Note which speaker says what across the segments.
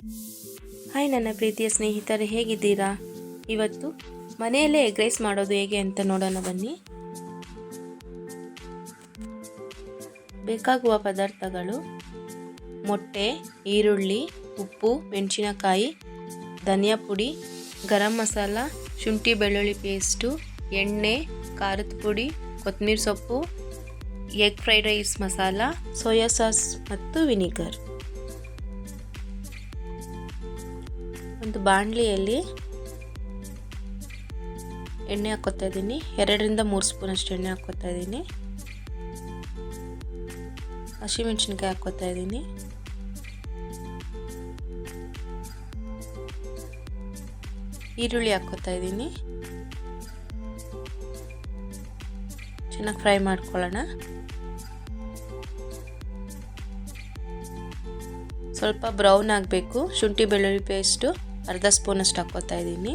Speaker 1: Hi ನನ್ನ ಪ್ರೀತಿಯ ಸ್ನೇಹಿತರೆ, ಹೇಗಿದ್ದೀರಾ? ಇವತ್ತು ಮನೆಯಲ್ಲೇ ಎಗ್ ರೈಸ್ ಮಾಡೋದು ಹೇಗೆ ಅಂತ ನೋಡೋಣ ಬನ್ನಿ. ಬೇಕಾಗುವ ಪದಾರ್ಥಗಳು ಮೊಟ್ಟೆ, ಈರುಳ್ಳಿ, ಉಪ್ಪು, ಮೆಣಸಿನಕಾಯಿ, ಧನಿಯಾ ಪುಡಿ, ಗರಂ ಮಸಾಲ, ಶುಂಠಿ ಬೆಳ್ಳುಳ್ಳಿ ಪೇಸ್ಟು, ಎಣ್ಣೆ, ಖಾರದ ಪುಡಿ, ಕೊತ್ತಂಬರಿ ಸೊಪ್ಪು, egg fried rice masala, soya sauce ಮತ್ತು ವಿನಿಗರ್. ಒಂದು ಬಾಣಲಿಯಲ್ಲಿ ಎಣ್ಣೆ ಹಾಕ್ಕೊತಾ ಇದ್ದೀನಿ. ಎರಡರಿಂದ ಮೂರು ಸ್ಪೂನ್ ಅಷ್ಟು ಎಣ್ಣೆ ಹಾಕ್ಕೊತಾ ಇದ್ದೀನಿ. ಹಸಿಮೆಣ್ಸಿನ್ಕಾಯಿ ಹಾಕೋತಾ ಇದ್ದೀನಿ. ಈರುಳ್ಳಿ ಹಾಕೋತಾ ಇದ್ದೀನಿ. ಚೆನ್ನಾಗಿ ಫ್ರೈ ಮಾಡ್ಕೊಳ್ಳೋಣ. ಸ್ವಲ್ಪ ಬ್ರೌನ್ ಆಗಬೇಕು. ಶುಂಠಿ ಬೆಳ್ಳುಳ್ಳಿ ಪೇಸ್ಟು. ಅರ್ಧ ಸ್ಪೂನಷ್ಟು ಹಾಕ್ಕೋತಾ ಇದ್ದೀನಿ.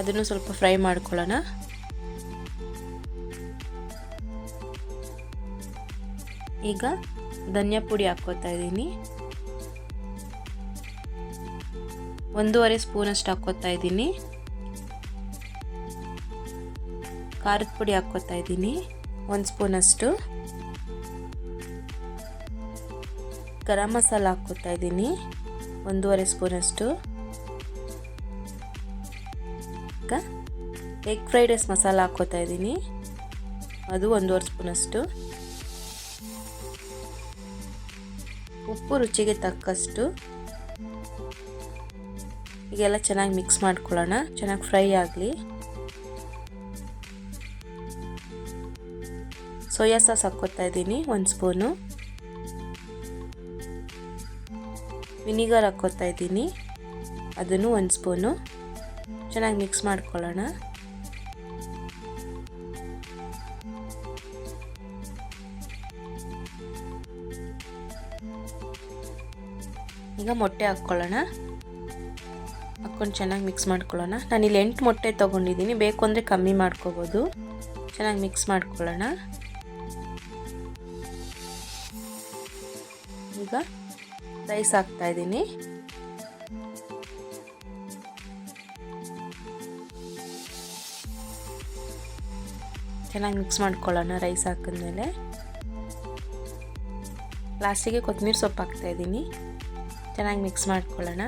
Speaker 1: ಅದನ್ನು ಸ್ವಲ್ಪ ಫ್ರೈ ಮಾಡ್ಕೊಳ್ಳೋಣ. ಈಗ ಧನಿಯಾ ಪುಡಿ ಹಾಕ್ಕೋತಾ ಇದ್ದೀನಿ. ಒಂದೂವರೆ ಸ್ಪೂನಷ್ಟು ಹಾಕ್ಕೋತಾ ಇದ್ದೀನಿ. ಖಾರದ ಪುಡಿ ಹಾಕ್ಕೋತಾ ಇದ್ದೀನಿ. ಒಂದು ಸ್ಪೂನಷ್ಟು ಗರಂ ಮಸಾಲ ಹಾಕ್ಕೋತಾ ಇದ್ದೀನಿ. ಒಂದೂವರೆ ಸ್ಪೂನಷ್ಟು ಎಗ್ ಫ್ರೈಡ್ ರೈಸ್ ಮಸಾಲ ಹಾಕ್ಕೋತಾ ಇದ್ದೀನಿ. ಅದು ಒಂದೂವರೆ ಸ್ಪೂನಷ್ಟು. ಉಪ್ಪು ರುಚಿಗೆ ತಕ್ಕಷ್ಟು. ಈಗೆಲ್ಲ ಚೆನ್ನಾಗಿ ಮಿಕ್ಸ್ ಮಾಡ್ಕೊಳ್ಳೋಣ. ಚೆನ್ನಾಗಿ ಫ್ರೈ ಆಗಲಿ. ಸೋಯಾ ಸಾಸ್ ಹಾಕ್ಕೋತಾ ಇದ್ದೀನಿ, ಒಂದು ಸ್ಪೂನು. ವಿನಿಗರ್ ಹಾಕ್ಕೋತಾ ಇದ್ದೀನಿ. ಅದನ್ನು ಒಂದು ಸ್ಪೂನು. ಚೆನ್ನಾಗಿ ಮಿಕ್ಸ್ ಮಾಡ್ಕೊಳ್ಳೋಣ. ಈಗ ಮೊಟ್ಟೆ ಹಾಕ್ಕೊಳ್ಳೋಣ. ಹಾಕ್ಕೊಂಡು ಚೆನ್ನಾಗಿ ಮಿಕ್ಸ್ ಮಾಡ್ಕೊಳ್ಳೋಣ. ನಾನು ಇಲ್ಲಿ ಎಂಟು ಮೊಟ್ಟೆ ತೊಗೊಂಡಿದ್ದೀನಿ. ಬೇಕು ಅಂದರೆ ಕಮ್ಮಿ ಮಾಡ್ಕೋಬೋದು. ಚೆನ್ನಾಗಿ ಮಿಕ್ಸ್ ಮಾಡ್ಕೊಳ್ಳೋಣ. ಈಗ ರೈಸ್ ಹಾಕ್ತಾ ಇದ್ದೀನಿ. ಚೆನ್ನಾಗಿ ಮಿಕ್ಸ್ ಮಾಡ್ಕೊಳ್ಳೋಣ ರೈಸ್ ಹಾಕಿದ್ಮೇಲೆ ಲಾಸ್ಟಿಗೆ ಕೊತ್ತಂಬರಿ ಸೊಪ್ಪು ಹಾಕ್ತಾ ಇದ್ದೀನಿ. ಚೆನ್ನಾಗಿ ಮಿಕ್ಸ್ ಮಾಡ್ಕೊಳ್ಳೋಣ.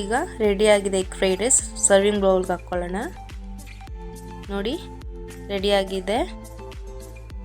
Speaker 1: ಈಗ ರೆಡಿಯಾಗಿದೆ ಎಗ್ ಫ್ರೈಡ್ ರೈಸ್. ಸರ್ವಿಂಗ್ ಬೌಲ್ಗೆ ಹಾಕ್ಕೊಳ್ಳೋಣ. ನೋಡಿ ರೆಡಿಯಾಗಿದೆ